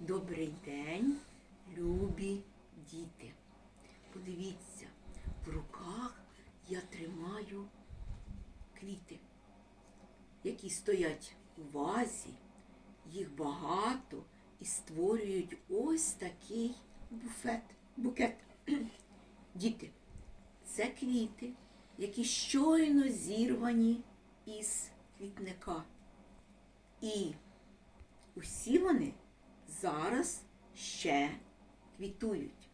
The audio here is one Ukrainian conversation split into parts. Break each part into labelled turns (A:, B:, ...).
A: Добрий день, любі діти. Подивіться, в руках я тримаю квіти, які стоять у вазі, їх багато і створюють ось такий буфет, букет. Діти, це квіти, які щойно зірвані із квітника. І усі вони зараз ще квітують.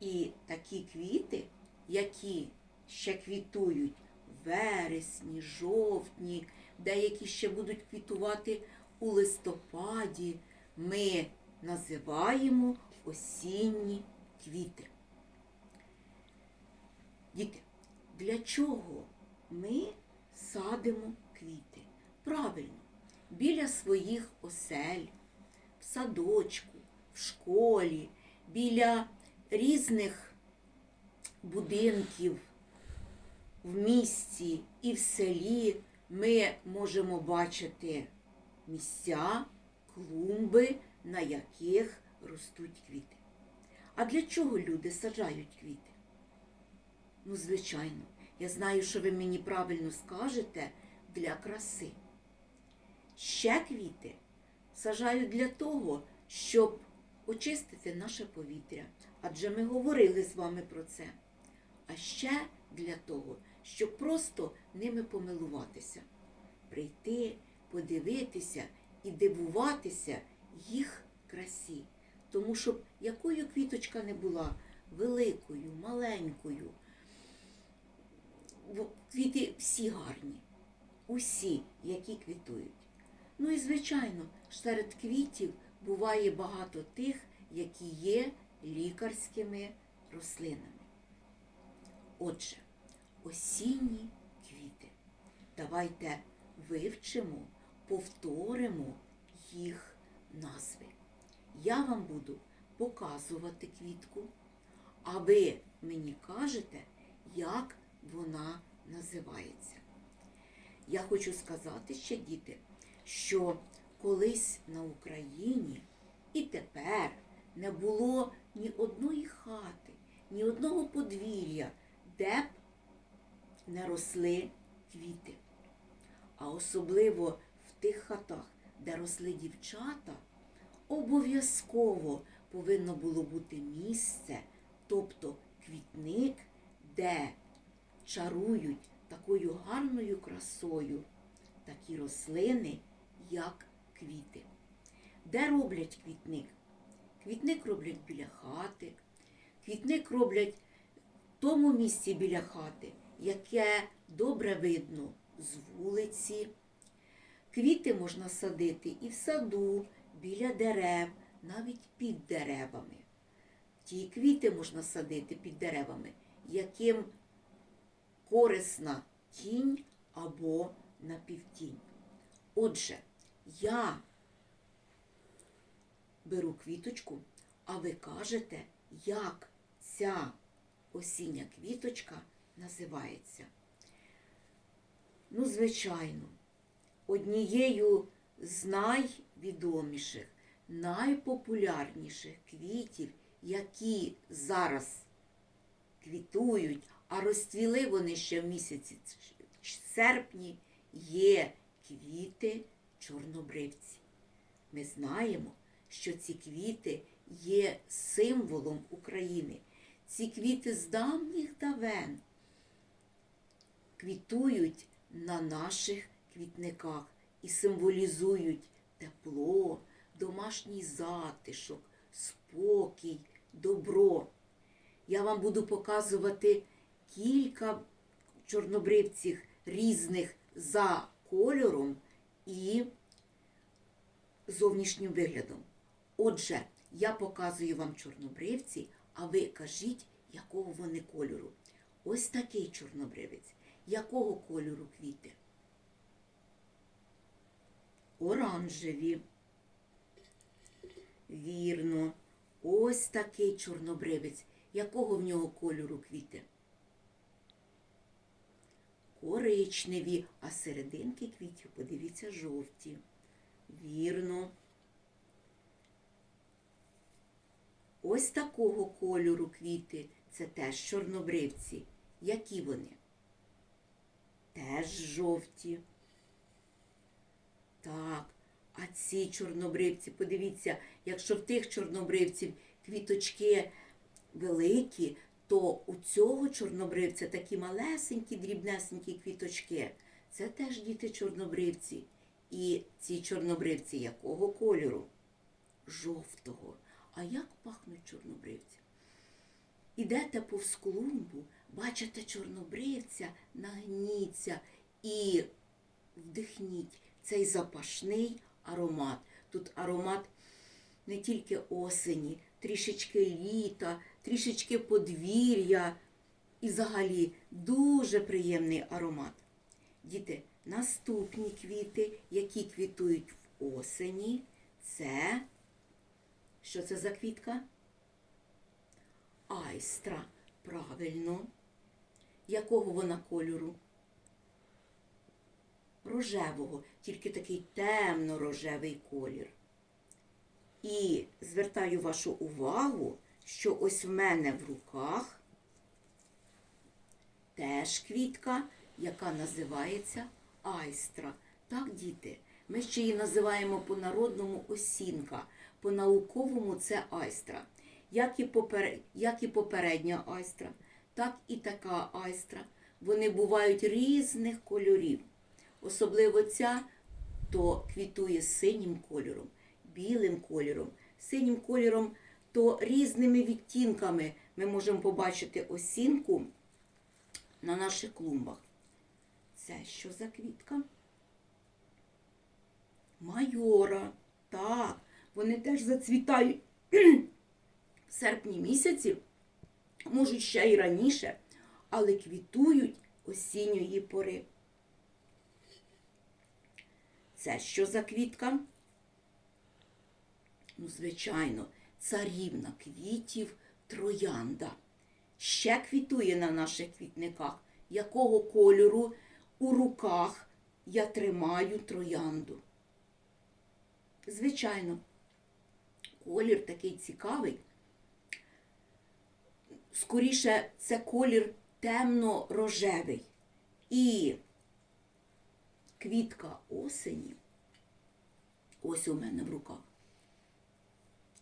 A: І такі квіти, які ще квітують вересні, жовтні, деякі ще будуть квітувати у листопаді, ми називаємо осінні квіти. Діти, для чого ми садимо квіти? Правильно, біля своїх осель, в садочку, в школі, біля різних будинків в місті і в селі ми можемо бачити місця, клумби, на яких ростуть квіти. А для чого люди саджають квіти? Ну, звичайно, я знаю, що ви мені правильно скажете для краси. Ще квіти сажають для того, щоб очистити наше повітря. Адже ми говорили з вами про це. А ще для того, щоб просто ними помилуватися, прийти, подивитися і дивуватися їх красі. Тому що якою квіточка не була, великою, маленькою, квіти всі гарні, усі, які квітують. Ну і звичайно, серед квітів буває багато тих, які є лікарськими рослинами. Отже, осінні квіти. Давайте вивчимо, повторимо їх назви. Я вам буду показувати квітку, а ви мені кажете, як вона називається. Я хочу сказати ще, діти, що колись на Україні і тепер не було ні одної хати, ні одного подвір'я, де б не росли квіти. А особливо в тих хатах, де росли дівчата, обов'язково повинно було бути місце, тобто квітник, де чарують такою гарною красою такі рослини, як квіти. Де роблять квітник? Квітник роблять біля хати, квітник роблять в тому місці біля хати, яке добре видно з вулиці. Квіти можна садити і в саду, біля дерев, навіть під деревами. Ті квіти можна садити під деревами, яким корисна тінь або напівтінь. Отже, я беру квіточку, а ви кажете, як ця осіння квіточка називається. Ну, звичайно, однією з найвідоміших, найпопулярніших квітів, які зараз квітують, а розцвіли вони ще в місяці серпні, є квіти чорнобривці. Ми знаємо, що ці квіти є символом України. Ці квіти з давніх давен квітують на наших квітниках і символізують тепло, домашній затишок, спокій, добро. Я вам буду показувати кілька чорнобривців різних за кольором і зовнішнім виглядом. Отже, я показую вам чорнобривці, а ви кажіть, якого вони кольору. Ось такий чорнобривець. Якого кольору квіти? Оранжеві. Вірно. Ось такий чорнобривець. Якого в нього кольору квіти? Коричневі, а серединки квітів, подивіться, жовті. Вірно. ось такого кольору квіти. Це теж чорнобривці. Які вони? Теж жовті. Так, а ці чорнобривці, подивіться, якщо в тих чорнобривців квіточки великі, то у цього чорнобривця такі малесенькі, дрібнесенькі квіточки. Це теж діти чорнобривці. І ці чорнобривці якого кольору? Жовтого. А як пахнуть чорнобривці? Ідете повз клумбу, бачите чорнобривця, нагніться і вдихніть цей запашний аромат. Тут аромат не тільки осені, трішечки літа, трішечки подвір'я і взагалі дуже приємний аромат. Діти, наступні квіти, які квітують в осені, це що це за квітка? Айстра. Правильно. Якого вона кольору? Рожевого, тільки такий темно-рожевий колір. І звертаю вашу увагу, що ось в мене в руках теж квітка, яка називається айстра. Так, діти, ми ще її називаємо по-народному осінка, по-науковому це айстра. Як і, попер... як і попередня айстра, так і така айстра. Вони бувають різних кольорів. Особливо ця то квітує синім кольором, білим кольором, синім кольором, то різними відтінками ми можемо побачити осінку на наших клумбах. Це що за квітка? Майора. Так, вони теж зацвітають в серпні місяці, можуть ще й раніше, але квітують осінньої пори. Це що за квітка? Ну, звичайно, царівна квітів троянда. Ще квітує на наших квітниках. Якого кольору у руках я тримаю троянду? Звичайно, колір такий цікавий. Скоріше, це колір темно-рожевий. І квітка осені ось у мене в руках.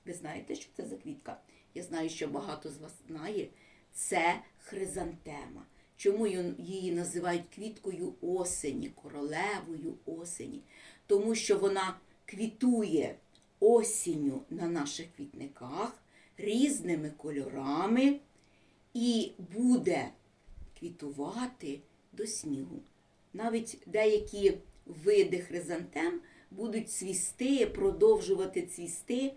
A: Ви знаєте, що це за квітка? Я знаю, що багато з вас знає. Це хризантема. Чому її називають квіткою осені, королевою осені? Тому що вона квітує осінню на наших квітниках різними кольорами і буде квітувати до снігу. Навіть деякі види хризантем будуть цвісти, продовжувати цвісти,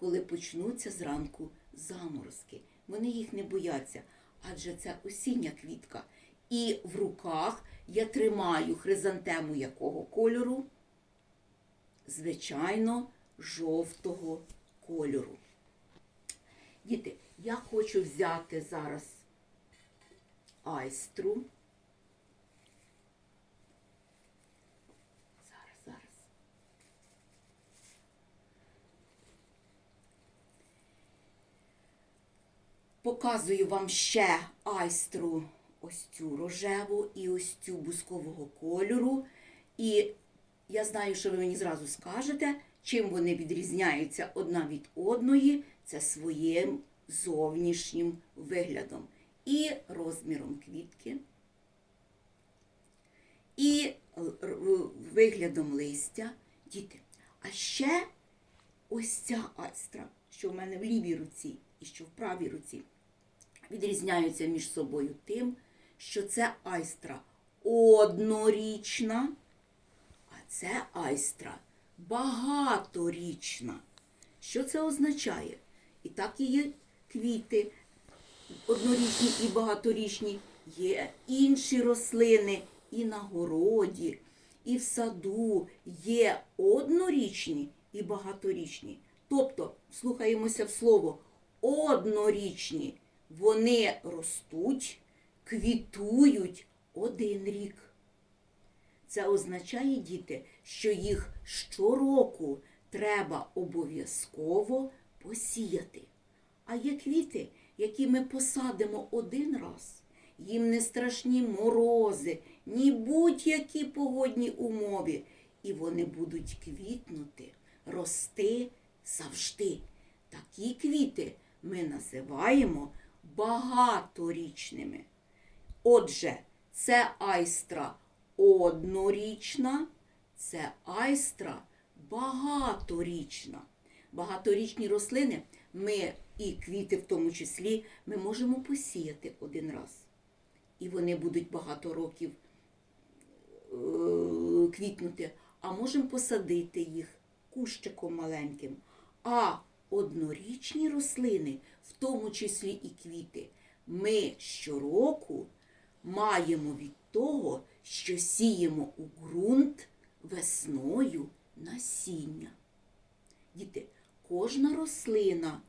A: коли почнуться зранку заморозки. Вони їх не бояться, адже це осіння квітка. І в руках я тримаю хризантему якого кольору? Звичайно, жовтого кольору. Діти, я хочу взяти зараз айстру. Зараз, зараз. Показую вам ще айстру ось цю рожеву і ось цю бускового кольору. І я знаю, що ви мені зразу скажете, чим вони відрізняються одна від одної. Це своїм зовнішнім виглядом і розміром квітки, і виглядом листя. Діти. А ще ось ця айстра, що в мене в лівій руці і що в правій руці, відрізняються між собою тим, що це айстра однорічна, а це айстра багаторічна. Що це означає? І так і є квіти однорічні і багаторічні, є інші рослини і на городі, і в саду є однорічні і багаторічні. Тобто, слухаємося в слово однорічні. Вони ростуть, квітують один рік. Це означає, діти, що їх щороку треба обов'язково посіяти. А є квіти, які ми посадимо один раз. Їм не страшні морози, ні будь-які погодні умови. І вони будуть квітнути, рости завжди. Такі квіти ми називаємо багаторічними. Отже, це айстра однорічна, це айстра багаторічна. Багаторічні рослини ми і квіти в тому числі ми можемо посіяти один раз. І вони будуть багато років е, квітнути, а можемо посадити їх кущиком маленьким. А однорічні рослини, в тому числі і квіти, ми щороку маємо від того, що сіємо у ґрунт весною насіння. Діти, кожна рослина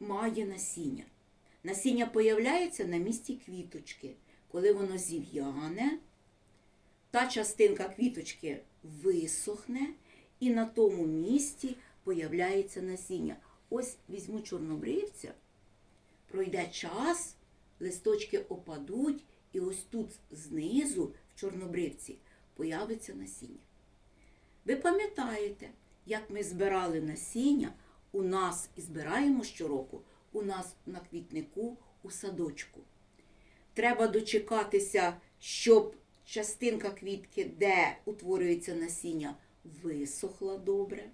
A: має насіння. Насіння появляється на місці квіточки. Коли воно зів'яне, та частинка квіточки висохне, і на тому місці появляється насіння. Ось візьму чорнобривця, пройде час, листочки опадуть, і ось тут знизу, в чорнобривці, появиться насіння. Ви пам'ятаєте, як ми збирали насіння у нас і збираємо щороку у нас на квітнику у садочку. Треба дочекатися, щоб частинка квітки, де утворюється насіння, висохла добре.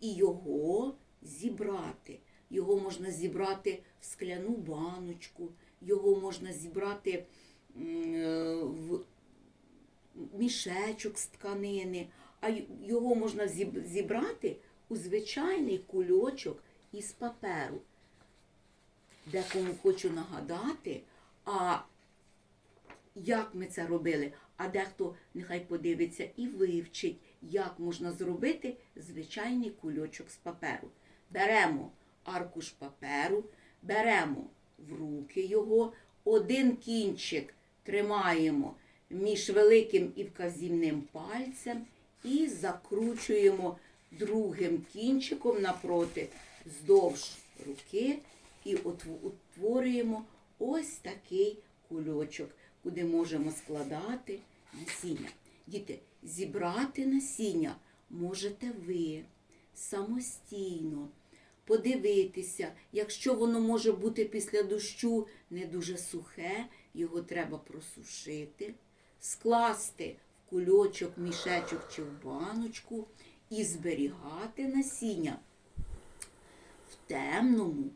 A: І його зібрати. Його можна зібрати в скляну баночку, його можна зібрати е, в мішечок з тканини, а його можна зібрати у звичайний кульочок із паперу. Декому хочу нагадати, а як ми це робили, а дехто нехай подивиться і вивчить, як можна зробити звичайний кульочок з паперу. Беремо аркуш паперу, беремо в руки його, один кінчик тримаємо між великим і вказівним пальцем і закручуємо другим кінчиком напроти вздовж руки і утворюємо ось такий кульочок, куди можемо складати насіння. Діти, зібрати насіння можете ви самостійно. Подивитися, якщо воно може бути після дощу не дуже сухе, його треба просушити, скласти в кульочок, мішечок чи в баночку і зберігати насіння в темному,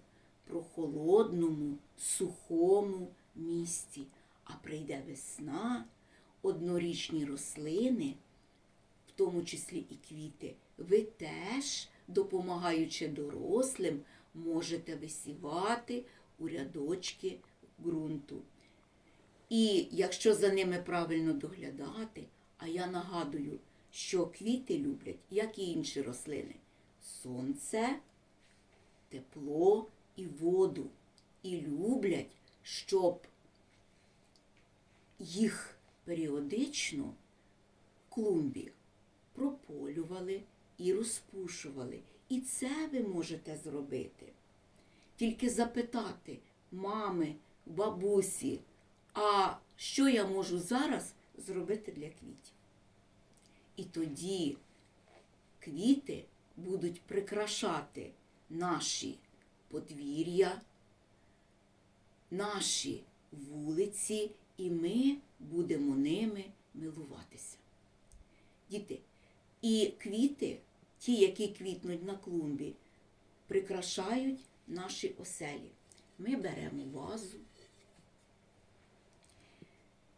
A: прохолодному, сухому місці. А прийде весна, однорічні рослини, в тому числі і квіти, ви теж, допомагаючи дорослим, можете висівати у рядочки ґрунту. І якщо за ними правильно доглядати, а я нагадую, що квіти люблять, як і інші рослини, сонце, тепло і воду. І люблять, щоб їх періодично клумбі прополювали і розпушували. І це ви можете зробити. Тільки запитати мами, бабусі, а що я можу зараз зробити для квітів? І тоді квіти будуть прикрашати наші подвір'я, наші вулиці, і ми будемо ними милуватися. Діти, і квіти, ті, які квітнуть на клумбі, прикрашають наші оселі. Ми беремо вазу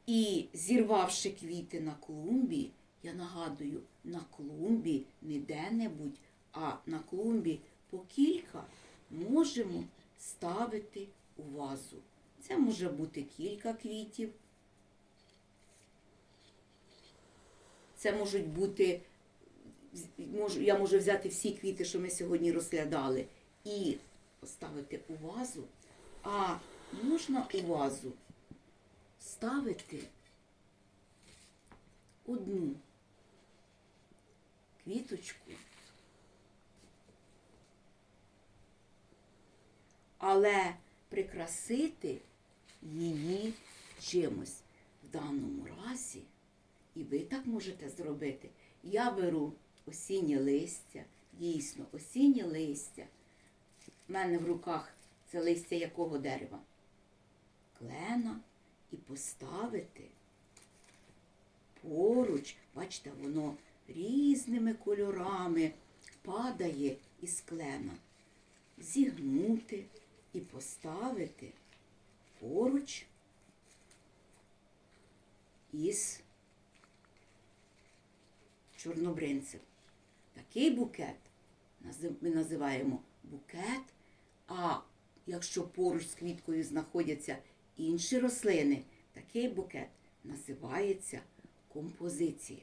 A: і зірвавши квіти на клумбі, я нагадую, на клумбі не де-небудь, а на клумбі по кілька можемо ставити у вазу. Це може бути кілька квітів. Це можуть бути, я можу взяти всі квіти, що ми сьогодні розглядали, і поставити у вазу, а можна у вазу ставити одну квіточку але прикрасити її чимось. В даному разі, і ви так можете зробити. Я беру осіннє листя, дійсно, осіннє листя. У мене в руках це листя якого дерева? Клена і поставити поруч, бачите, воно різними кольорами падає із клена. Зігнути і поставити поруч із чорнобринцем. Такий букет ми називаємо букет, а якщо поруч з квіткою знаходяться інші рослини, такий букет називається композиція.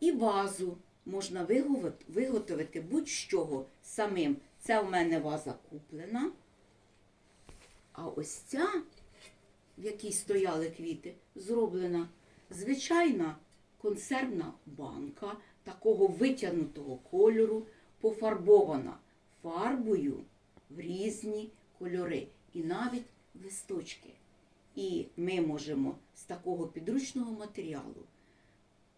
A: І вазу можна виготовити будь-з чого самим. Це у мене ваза куплена. А ось ця, в якій стояли квіти, зроблена звичайна консервна банка такого витягнутого кольору, пофарбована фарбою в різні кольори і навіть листочки. І ми можемо з такого підручного матеріалу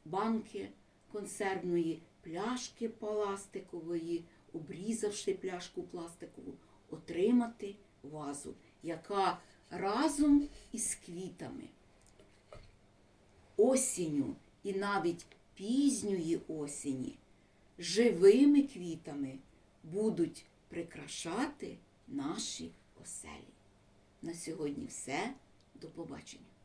A: банки консервної, пляшки пластикової, обрізавши пляшку пластикову, отримати вазу, яка разом із квітами, осінню і навіть пізньої осені, живими квітами будуть прикрашати наші оселі. На сьогодні все. До побачення.